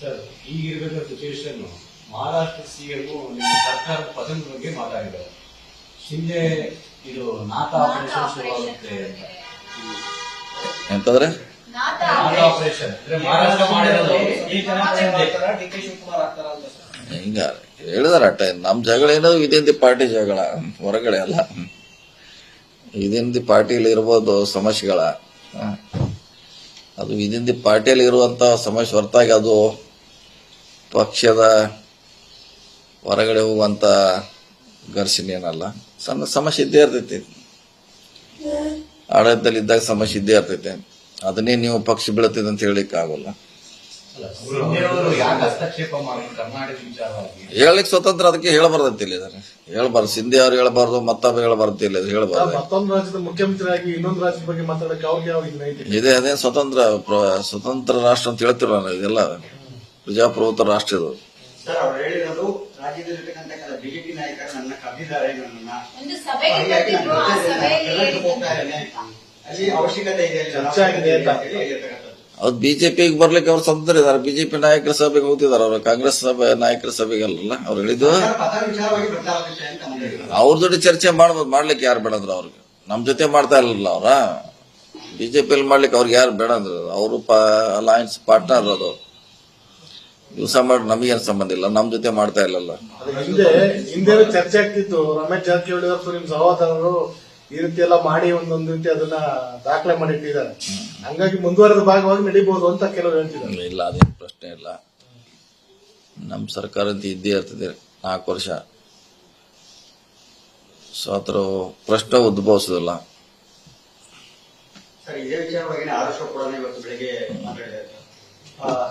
Sir ಈಗಿರಬೇಕಾದ situation Maharashtra CM ನಿಮ್ಮ ಸರ್ಕಾರದ ಪತನದ ಬಗ್ಗೆ ಮಾತಾಡಿದ್ದಾರೆ. ಹಿಂದೆ ಇದು ನಾಥ ಆಪರೇಷನ್ ಶುರುವಾಗುತ್ತೆ ಎಂತಂದ್ರೆ? ಆಪರೇಷನ್ ಮಹಾರಾಷ್ಟ್ರ ಮಾಡಿರೋದು. ಈ ಜನ ಡಿ ಕೆ ಆಗ್ತಾರ ಅಂತ ಸರ್. ಹಿಂಗ ಹೇಳಿದಾರ ಅಟ್ಟ ನಮ್ ಜಗಳ ಏನದು ಇದಿಂದಿ ಪಾರ್ಟಿ ಜಗಳ ಹೊರಗಡೆ ಅಲ್ಲ. ಇದಿಂದಿ ಪಾರ್ಟಿಯಲ್ಲಿ ಇರ್ಬೋದು ಸಮಸ್ಯೆಗಳ. ಅದು ಇದಿಂದಿ ಪಾರ್ಟಿಯಲ್ಲಿ ಇರುವಂತ ಸಮಸ್ಯೆ ಹೊರತಾಗಿ ಅದು ಪಕ್ಷದ ಹೊರಗಡೆ ಹೋಗುವಂತ ಘರ್ಷಣೆ ಏನಲ್ಲ. ಸಣ್ಣ ಸಮಸ್ಯೆ ಇದ್ದೇ ಇರ್ತೈತಿ. ಆಡಳಿತದಲ್ಲಿ ಇದ್ದಾಗ ಸಮಸ್ಯೆ ಇದ್ದೇ ಇರ್ತೈತೆ. ಅದನ್ನೇ ನೀವು ಪಕ್ಷ ಬೀಳತ್ತಿದೆ ಅಂತ ಹೇಳಿಕ್ ಆಗೋಲ್ಲ ಹೇಳಿಕ್ ಹೇಳಲಿಕ್ಕೆ ಸ್ವತಂತ್ರ ಅದಕ್ಕೆ ಹೇಳಬಾರ್ದಂತ ಇದ್ದಾರೆ. ಹೇಳ್ಬಾರ್ದು. ಸಿಂಧಿ ಅವ್ರು ಹೇಳಬಾರ್ದು ಮತ್ತೊಬ್ಬರು ಹೇಳಬಾರ್ದು ಇಲ್ಲ ಹೇಳಬಾರ್ದು. ಮತ್ತೊಂದು ರಾಜ್ಯದ ಮುಖ್ಯಮಂತ್ರಿಯಾಗಿ ಇನ್ನೊಂದು ರಾಜ್ಯದ ಬಗ್ಗೆ ಮಾತಾಡಕ್ಕೆ ಅವ್ರಿಗೆ ಯಾವ ಇದು ಅದೇ ಸ್ವತಂತ್ರ ಸ್ವತಂತ್ರ ರಾಷ್ಟ್ರ ಅಂತ ಹೇಳ್ತಿರೋ ನಾನು ಇದೆಲ್ಲ. ಪ್ರಜಾಪ್ರಭುತ್ವ ರಾಷ್ಟ್ರ ಇದು. ಸರ್ ಅವ್ರು ಹೇಳಿರೋದು ರಾಜ್ಯದಲ್ಲಿರ್ತಕ್ಕಂಥ ಕೆಲ ಬಿಜೆಪಿ ನಾಯಕರು ನನ್ನ ಕರೆದಿದ್ದಾರೆ ನನ್ನನ್ನ. ಒಂದು ಸಭೆಗೆ ಕರೆದಿದ್ರು ಆ ನಾನು ಸಭೆಯಲ್ಲಿ ಕರ್ನಾಟಕ ಹೋಗ್ತಾ ಇದ್ದೇನೆ. ಅಲ್ಲಿ ಅವಶ್ಯಕತೆ ಇದೆ ಅಲ್ಲಿ ಚರ್ಚೆ ಆಗಿದೆ ಅಂತ. ಹೇಳಿ ಹೇಳಿರ್ತಕ್ಕಂಥದ್ದು. ಅವ್ರು ಬಿಜೆಪಿಗೆ ಬರ್ಲಿಕ್ಕೆ ಅವ್ರು ಸ್ವತಂತ್ರ ಇದಾರೆ ಬಿಜೆಪಿ ನಾಯಕರ ಸಭೆಗೆ ಹೋಗ್ತಿದಾರೆ ಅವರು. ಕಾಂಗ್ರೆಸ್ ಸಭೆ ನಾಯಕರ ಸಭೆಗಲ್ಲ ಅವ್ರು ಹೇಳಿದ್ದು. ವಿಚಾರವಾಗಿ ಬದಲಾಗುತ್ತೆ ಅಂತ. ಅವ್ರ ಜೊತೆ ಚರ್ಚೆ ಮಾಡ್ಬೋದು. ಮಾಡ್ಲಿಕ್ಕೆ ಯಾರು ಬೇಡಂದ್ರು ಅವ್ರಿಗೆ. ನಮ್ ಜೊತೆ ಮಾಡ್ತಾ ಇರಲಿಲ್ಲ ಅವ್ರ. ಬಿಜೆಪಿಯಲ್ಲಿ ಮಾಡ್ಲಿಕ್ಕೆ ಅವ್ರಿಗೆ ಯಾರು ಬೇಡ ಅಂದ್ರು. ಅವರು ಅಲಯನ್ಸ್ ಪಾರ್ಟ್ನರ್ ಅದು. ದಿವಸ ಮಾಡಿ ನಮಗೇನು ಸಂಬಂಧ ಇಲ್ಲ ನಮ್ ಜೊತೆ ಮಾಡ್ತಾ ಇಲ್ಲಲ್ಲ. ಹಿಂದೆ ಹಿಂದೆ ಚರ್ಚೆ ಆಗ್ತಿತ್ತು ರಮೇಶ್ ಜಾರಕಿಹೊಳಿ ಅವರು ನಿಮ್ ಸಹೋದರರು ಈ ರೀತಿ ಎಲ್ಲ ಮಾಡಿ ಒಂದೊಂದು ರೀತಿ ಅದನ್ನ ದಾಖಲೆ ಮಾಡಿಟ್ಟಿದ್ದಾರೆ. ಹಂಗಾಗಿ ಮುಂದುವರೆದ ಭಾಗವಾಗಿ ನಡೀಬಹುದು ಅಂತ ಕೆಲವರು ಹೇಳ್ತಿದ್ದಾರೆ. ಇಲ್ಲ ಅದೇನು ಪ್ರಶ್ನೆ ಇಲ್ಲ. ನಮ್ಮ ಸರ್ಕಾರ ಅಂತ ಇದ್ದೇ ಇರ್ತದೆ ನಾಲ್ಕು ವರ್ಷ. ಸೊ ಅದ್ರ ಪ್ರಶ್ನೆ ಉದ್ಭವಿಸೋದಿಲ್ಲ. ಸರ್ ಇದೇ ವಿಚಾರವಾಗಿ ಆದರ್ಶ ಕೂಡ ಇವತ್ತು ಬೆಳಿಗ್ಗೆ ಮಾತಾಡಿದ್ದಾರೆ. ಆ,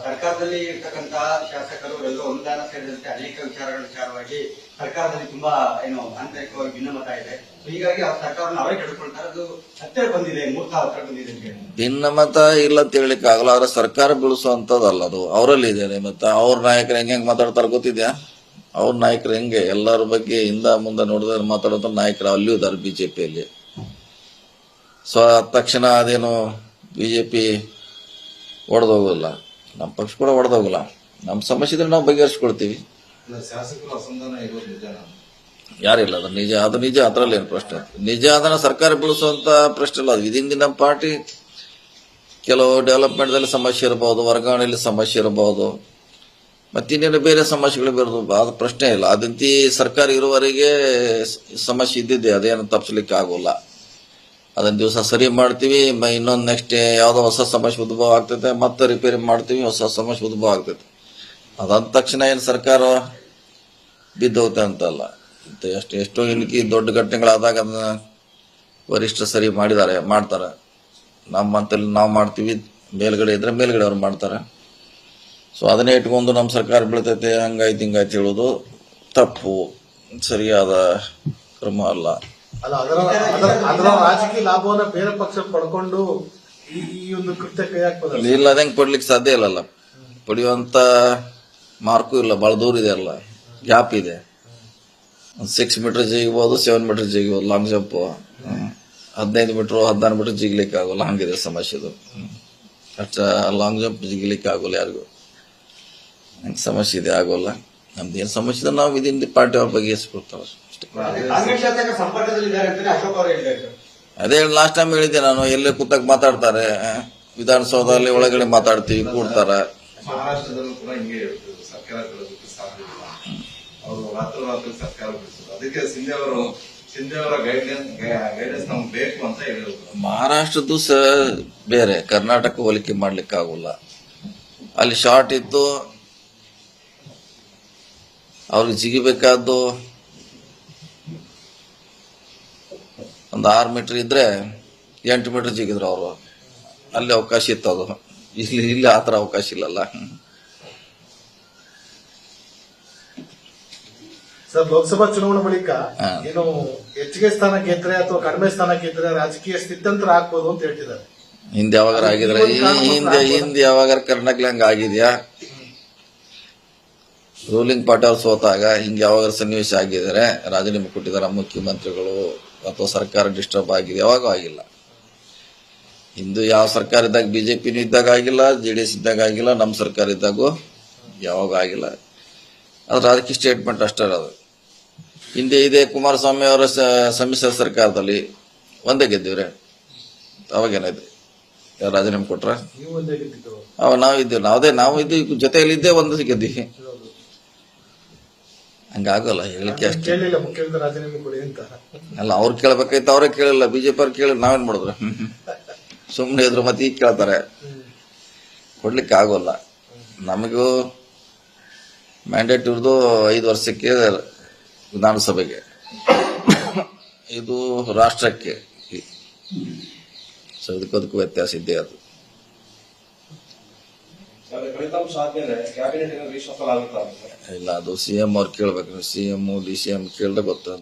ಸರ್ಕಾರದಲ್ಲಿ ಇರ್ತಕ್ಕಂತ ಶಾಸಕರು ಎಲ್ಲೋ ಅನುದಾನ ಸೇರಿದಂತೆ ಅನೇಕ ವಿಚಾರಗಳ ವಿಚಾರವಾಗಿ ಸರ್ಕಾರದಲ್ಲಿ ತುಂಬಾ ಏನು ಆಂತರಿಕವಾಗಿ ಭಿನ್ನಮತ ಇದೆ. ಹೀಗಾಗಿ ಆ ಸರ್ಕಾರವನ್ನು ಅವರೇ ಕೆಡ್ಕೊಳ್ತಾರೆ. ಅದು ಹತ್ತಿರ ಬಂದಿದೆ ಮೂರ್ತ ಹತ್ತಿರ ಬಂದಿದೆ ಅಂತ ಭಿನ್ನಮತ ಇಲ್ಲ ಅಂತ ಹೇಳಿಕ್ ಆಗಲ್ಲ, ಆದ್ರೆ ಸರ್ಕಾರ ಬೀಳಿಸುವಂತದಲ್ಲ ಅದು. ಅವರಲ್ಲಿ ಇದೆ ಮತ್ತೆ ಅವ್ರ ನಾಯಕರು ಹೆಂಗ್ ಹೆಂಗ್ ಮಾತಾಡ್ತಾರೆ ಗೊತ್ತಿದ್ಯಾ? ಅವ್ರ ನಾಯಕರು ಹೆಂಗೆ? ಎಲ್ಲರ ಬಗ್ಗೆ ಹಿಂದ ಮುಂದೆ ನೋಡಿದ್ರೆ ಮಾತಾಡೋದ್ರ ನಾಯಕರು ಅಲ್ಲಿಯೂ ಇದಾರೆ ಬಿಜೆಪಿಯಲ್ಲಿ. ಸೊ ತಕ್ಷಣ ಅದೇನು ಬಿಜೆಪಿ ಒಡೆದೋಗಲ್ಲ. ನಮ್ಮ ಪಕ್ಷ ಕೂಡ ಒಡೆದೋಗಲ್ಲ. ನಮ್ಮ ಸಮಸ್ಯೆ ಇದ್ರೆ ನಾವು ಬಗೆಹರಿಸ್ಕೊಳ್ತೀವಿ. ಯಾರಿಲ್ಲ ಅದು ನಿಜ ಅದು ನಿಜ ಅದ್ರಲ್ಲಿ ಏನು ಪ್ರಶ್ನೆ? ನಿಜ ಅದನ್ನ ಸರ್ಕಾರ ಬೀಳಿಸುವಂತ ಪ್ರಶ್ನೆ ಇಲ್ಲ ಅದು ಇದಿನ ನಮ್ಮ ಪಾರ್ಟಿ. ಕೆಲವು ಡೆವಲಪ್ಮೆಂಟ್ದಲ್ಲಿ ಸಮಸ್ಯೆ ಇರಬಹುದು ವರ್ಗಾವಣೆಯಲ್ಲಿ ಸಮಸ್ಯೆ ಇರಬಹುದು ಮತ್ತಿನ್ನೇನು ಬೇರೆ ಸಮಸ್ಯೆಗಳು ಬರೋದು ಅದು ಪ್ರಶ್ನೆ ಇಲ್ಲ. ಅದಂತಿ ಸರ್ಕಾರ ಇರುವವರೆಗೆ ಸಮಸ್ಯೆ ಇದ್ದಿದ್ದೆ ಅದೇನು ತಪ್ಪಿಸ್ಲಿಕ್ಕೆ ಆಗೋಲ್ಲ ಅದನ್ನ ದಿವಸ ಸರಿ ಮಾಡ್ತೀವಿ ಇನ್ನೊಂದು ನೆಕ್ಸ್ಟ್ ಯಾವುದೋ ಹೊಸ ಸಮಸ್ಯೆ ಉದ್ಭವ ಆಗ್ತೈತೆ, ಮತ್ತೆ ರಿಪೇರಿ ಮಾಡ್ತೀವಿ, ಹೊಸ ಸಮಸ್ಯೆ ಉದ್ಭವ ಆಗ್ತೈತೆ. ಅದಾದ ತಕ್ಷಣ ಏನು ಸರ್ಕಾರ ಬಿದ್ದೋಗುತ್ತೆ ಅಂತಲ್ಲ. ಎಷ್ಟು, ಎಷ್ಟೋ ಇನ್ಕಿ ದೊಡ್ಡ ಘಟನೆಗಳಾದಾಗ ಅದನ್ನ ವರಿಷ್ಠರು ಸರಿ ಮಾಡಿದ್ದಾರೆ, ಮಾಡ್ತಾರೆ. ನಮ್ಮ ಹಂತಲ್ಲಿ ನಾವು ಮಾಡ್ತೀವಿ, ಮೇಲ್ಗಡೆ ಇದ್ರೆ ಮೇಲ್ಗಡೆ ಅವ್ರು ಮಾಡ್ತಾರೆ. ಸೊ ಅದನ್ನೇ ಇಟ್ಕೊಂಡು ನಮ್ಮ ಸರ್ಕಾರ ಬೀಳ್ತೈತೆ, ಹಂಗಾಯ್ತು ಹಿಂಗಾಯ್ತು ಹೇಳೋದು ತಪ್ಪು. ಸರಿಯಾದ ಕ್ರಮ ಅಲ್ಲ. ಅಲ್ಲ, ಅದರ ಅದರ ರಾಜಕೀಯ ಲಾಭವನ್ನ ಬೇರೆ ಪಕ್ಷ ಪಡ್ಕೊಂಡು ಈ ಒಂದು ಕೃತ್ಯ ಕೈ ಇಲ್ಲ ಅದಂಗೆ ಕೊಡ್ಲಿಕ್ಕೆ ಸಾಧ್ಯ ಇಲ್ಲಲ್ಲ. ಪಡೆಯುವಂತ ಮಾರ್ಕು ಇಲ್ಲ ಭಾಳ ದೂರ ಇದೆ ಅಲ್ಲ, ಗ್ಯಾಪ್ ಇದೆ. ಸಿಕ್ಸ್ ಮೀಟರ್ ಜಿಗಿಬೋದು ಸೆವೆನ್ ಮೀಟರ್ ಜಿಗಿಬೋದು ಲಾಂಗ್ ಜಂಪ್ ಹದಿನೈದು ಮೀಟರ್ ಹದಿನಾರು ಮೀಟರ್ ಜಿಗ್ಲಿಕ್ಕೆ ಆಗೋಲ್ಲ, ಹಂಗಿದೆ ಸಮಸ್ಯೆ ಇದು ಅಷ್ಟ ಲಾಂಗ್ ಜಂಪ್ ಜಿಗ್ಲಿಕ್ಕೆ ಆಗೋಲ್ಲ ಯಾರಿಗೂ. ಹಂಗೆ ಸಮಸ್ಯೆ ಇದೆ, ಆಗೋಲ್ಲ. ನಮ್ದು ಏನು ಸಮಸ್ಯೆ ನಾವು ಇದರಿಂದ ಪಾರ್ಟಿ ಅವ್ರ ಬಗೆಹರಿಸ್ಕೊಡ್ತಾವೆ ಅದೇ ಲಾಸ್ಟ್ ಟೈಮ್ ಹೇಳಿದ್ದೆ ನಾನು ಎಲ್ಲಿ ಕೂತಾಗ ಮಾತಾಡ್ತಾರೆ ವಿಧಾನಸೌಧದಲ್ಲಿ ಒಳಗಡೆ ಮಾತಾಡ್ತೀವಿ ಕೂಡ್ತಾರ. ಮಹಾರಾಷ್ಟ್ರದಲ್ಲೂ ಕೂಡ ಹಿಂಗೆ ಇರ್ತದೆ ಸರ್ಕಾರ ಬೀಳೋದಕ್ಕೆ ಸಾಧ್ಯ ಇಲ್ಲ ಅವರು ರಾತ್ರಿ ರಾತ್ರಿ ಸರ್ಕಾರ ಬಿಡಿಸೋದು. ಅದಕ್ಕೆ ಸಿಂಧೆ ಅವರು ಸಿಂಧೆ ಅವರ ಗೈಡ್ಲೈನ್ ಗೈಡೆನ್ಸ್ ನಮ್ಗೆ ಬೇಕು ಅಂತ ಹೇಳಿದ್ರು. ಮಹಾರಾಷ್ಟ್ರದ್ದು ಸ ಬೇರೆ. ಕರ್ನಾಟಕ ಹೋಲಿಕೆ ಮಾಡ್ಲಿಕ್ಕೆ ಆಗೋಲ್ಲ ಅಲ್ಲಿ ಶಾರ್ಟ್ ಇತ್ತು ಅವ್ರಿಗೆ ಜಿಗಿಬೇಕಾದ್ದು ಒಂದು ಆರು ಮೀಟರ್ ಇದ್ರೆ ಎಂಟು ಮೀಟರ್ ಜಿಗಿದ್ರು ಅವರು. ಅಲ್ಲಿ ಅವಕಾಶ ಇತ್ತು ಅದು. ಇಲ್ಲಿ ಇಲ್ಲಿ ಆ ಥರ ಅವಕಾಶ ಇಲ್ಲಲ್ಲ. ಸರ್ ಲೋಕಸಭಾ ಚುನಾವಣೆ ಬಳಿಕ ಏನು ಹೆಚ್ಚಿಗೆ ಸ್ಥಾನ ಗೆದ್ರೆ ಅಥವಾ ಕಡಿಮೆ ಸ್ಥಾನ ಗೆದ್ರೆ ರಾಜಕೀಯ ಸ್ಥಿತ್ಯಂತರ ಆಗ್ಬೋದು ಅಂತ ಹೇಳ್ತಿದ್ದಾರೆ. ಹಿಂದೆ ಯಾವಾಗಾರ ಆಗಿದ್ರೆ ಹಿಂದೆ ಹಿಂದೆ ಯಾವಾಗಾರ ಕರ್ನಾಟಕ ಹಂಗ ಆಗಿದ್ಯಾ? ರೂಲಿಂಗ್ ಪಾರ್ಟಿ ಅವ್ರು ಸೋತಾಗ ಹಿಂಗೆ ಯಾವಾಗ ಸನ್ನಿವೇಶ ಆಗಿದ್ರೆ ರಾಜೀನಾಮೆ ಕೊಟ್ಟಿದ್ದಾರೆ ಮುಖ್ಯಮಂತ್ರಿಗಳು ಅಥವಾ ಸರ್ಕಾರ ಡಿಸ್ಟರ್ಬ್ ಆಗಿದೆ, ಯಾವಾಗೂ ಆಗಿಲ್ಲ. ಹಿಂದೂ ಯಾವ ಸರ್ಕಾರ ಇದ್ದಾಗ ಬಿಜೆಪಿ ಇದ್ದಾಗ ಆಗಿಲ್ಲ, ಜೆ ಡಿ ಎಸ್ ಇದ್ದಾಗ ಆಗಿಲ್ಲ, ನಮ್ಮ ಸರ್ಕಾರ ಇದ್ದಾಗೂ ಯಾವಾಗ ಆಗಿಲ್ಲ. ಅದು ರಾಜಕೀಯ ಸ್ಟೇಟ್ಮೆಂಟ್ ಅಷ್ಟೇ ಅದು. ಹಿಂದೆ ಇದೇ ಕುಮಾರಸ್ವಾಮಿ ಅವರ ಸಮ್ಮಿಶ್ರ ಸರ್ಕಾರದಲ್ಲಿ ಒಂದೇ ಗೆದ್ದಿವ್ರೆ. ಅವಾಗೇನಾಯ್ತು ಯಾರು ರಾಜೀನಾಮೆ ಕೊಟ್ರ? ಅವ ನಾವು ನಾವದೇ, ನಾವು ಇದ್ದೀವಿ. ಜೊತೆಯಲ್ಲಿದ್ದೇ ಒಂದು ಗೆದ್ದಿವಿ. ಹಂಗಾಗಲ್ಲ ಹೇಳಿಕೆ ಅಷ್ಟೇ. ಕೇಳಿಲ್ಲ ಮುಖ್ಯಮಂತ್ರಿ ರಾಜೀನಾಮೆ ಕೊಡಿ ಅಂತ. ಅಲ್ಲ ಅವ್ರು ಕೇಳ್ಬೇಕಾಯ್ತು ಅವರೇ ಕೇಳಿಲ್ಲ. ಬಿಜೆಪಿ ಅವ್ರು ಕೇಳಿ ನಾವೇನ್ ಮಾಡಿದ್ರು ಸುಮ್ಮನೆ ಇದ್ರ ಮತ್ತೆ ಈಗ ಕೇಳ್ತಾರೆ. ಕೊಡ್ಲಿಕ್ಕೆ ಆಗೋಲ್ಲ ನಮಗೂ ಮ್ಯಾಂಡೇಟ್ ಇರೋದು ಐದು ವರ್ಷಕ್ಕೆ ವಿಧಾನಸಭೆಗೆ. ಇದು ರಾಷ್ಟ್ರಕ್ಕೆ. ಸೊ ವ್ಯತ್ಯಾಸ ಇದ್ದೇ ಅದು. ಫಲಿತಾಂಶ ಆದ್ಮೇಲೆ ಕ್ಯಾಬಿನೆಟ್ ಅಂತ? ಇಲ್ಲ ಅದು ಸಿ ಎಂ ಅವ್ರು ಕೇಳ್ಬೇಕು. C M D C M ಕೇಳಿದ್ರೆ ಗೊತ್ತು